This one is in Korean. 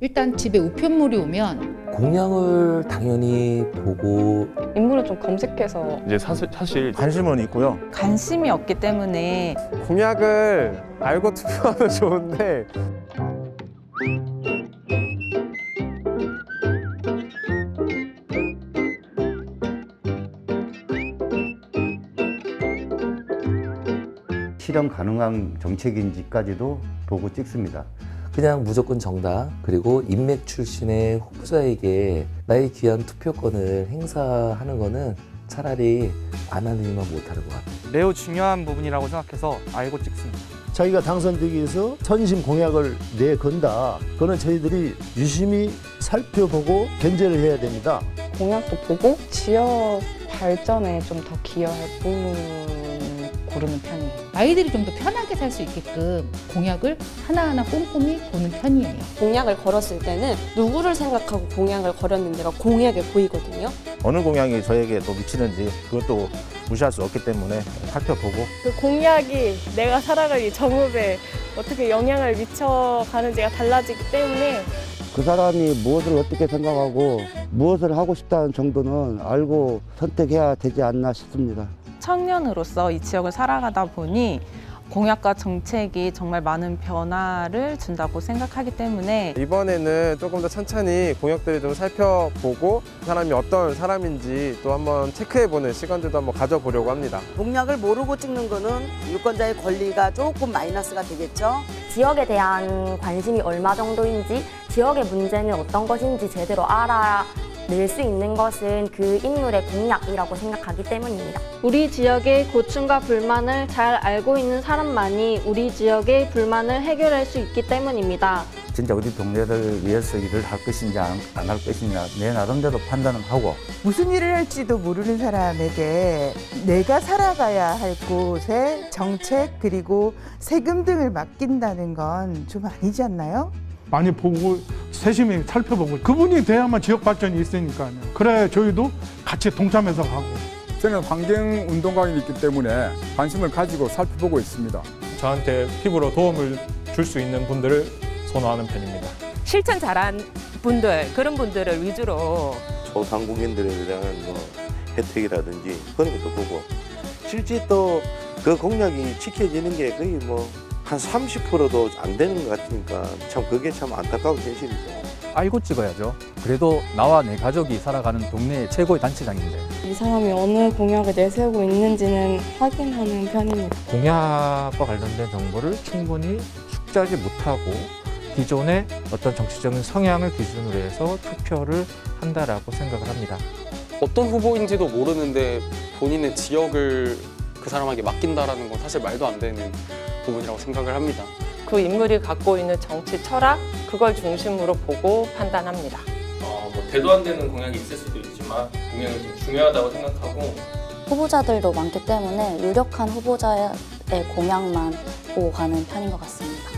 일단 집에 우편물이 오면 공약을 당연히 보고 인물을 좀 검색해서 이제 사실, 사실 관심은 있고요. 관심이 없기 때문에 공약을 알고 투표하면 좋은데 실현 가능한 정책인지까지도 보고 찍습니다. 그냥 무조건 정당 그리고 인맥 출신의 후보자에게 나의 귀한 투표권을 행사하는 거는 차라리 안 하느니만 못하는 것 같아요. 매우 중요한 부분이라고 생각해서 알고 찍습니다. 자기가 당선되기 위해서 선심 공약을 내건다. 그거는 저희들이 유심히 살펴보고 견제를 해야 됩니다. 공약도 보고 지역 발전에 좀 더 기여할 부분을 고르는 편이에요. 아이들이 좀 더 편하게 살 수 있게끔 공약을 하나하나 꼼꼼히 보는 편이에요. 공약을 걸었을 때는 누구를 생각하고 공약을 걸었는지가 공약에 보이거든요. 어느 공약이 저에게 또 미치는지 그것도 무시할 수 없기 때문에 살펴보고 그 공약이 내가 살아갈 이 정읍에 어떻게 영향을 미쳐가는지가 달라지기 때문에 그 사람이 무엇을 어떻게 생각하고 무엇을 하고 싶다는 정도는 알고 선택해야 되지 않나 싶습니다. 청년으로서 이 지역을 살아가다 보니 공약과 정책이 정말 많은 변화를 준다고 생각하기 때문에 이번에는 조금 더 천천히 공약들을 좀 살펴보고 사람이 어떤 사람인지 또 한번 체크해보는 시간들도 한번 가져보려고 합니다. 공약을 모르고 찍는 거는 유권자의 권리가 조금 마이너스가 되겠죠. 지역에 대한 관심이 얼마 정도인지, 지역의 문제는 어떤 것인지 제대로 알아낼 수 있는 것은 그 인물의 공약이라고 생각하기 때문입니다. 우리 지역의 고충과 불만을 잘 알고 있는 사람만이 우리 지역의 불만을 해결할 수 있기 때문입니다. 진짜 우리 동네를 위해서 일을 할 것인지 안할 것이냐 내 나름대로 판단을 하고 무슨 일을 할지도 모르는 사람에게 내가 살아가야 할 곳의 정책 그리고 세금 등을 맡긴다는 건 좀 아니지 않나요? 많이 보고 세심히 살펴보고 그분이 돼야만 지역 발전이 있으니까요. 그래 저희도 같이 동참해서 가고. 저는 환경 운동가이기 때문에 관심을 가지고 살펴보고 있습니다. 저한테 피부로 도움을 줄 수 있는 분들을 선호하는 편입니다. 실천 잘한 분들 그런 분들을 위주로 소상공인들에 대한 뭐 혜택이라든지 그런 것도 보고 실제 또 그 공약이 지켜지는 게 거의 뭐 한 30%도 안 되는 것 같으니까 참 그게 참 안타까운 현실이죠. 알고 찍어야죠. 그래도 나와 내 가족이 살아가는 동네의 최고의 단체장인데 이 사람이 어느 공약을 내세우고 있는지는 확인하는 편입니다. 공약과 관련된 정보를 충분히 숙지하지 못하고 기존의 어떤 정치적인 성향을 기준으로 해서 투표를 한다라고 생각을 합니다. 어떤 후보인지도 모르는데 본인의 지역을 그 사람에게 맡긴다라는 건 사실 말도 안 되는 부분이라고 생각을 합니다. 그 인물이 갖고 있는 정치 철학 그걸 중심으로 보고 판단합니다. 어, 뭐 대도 안 되는 공약이 있을 수도 있지만 공약이 좀 중요하다고 생각하고 후보자들도 많기 때문에 유력한 후보자의 공약만 보고 가는 편인 것 같습니다.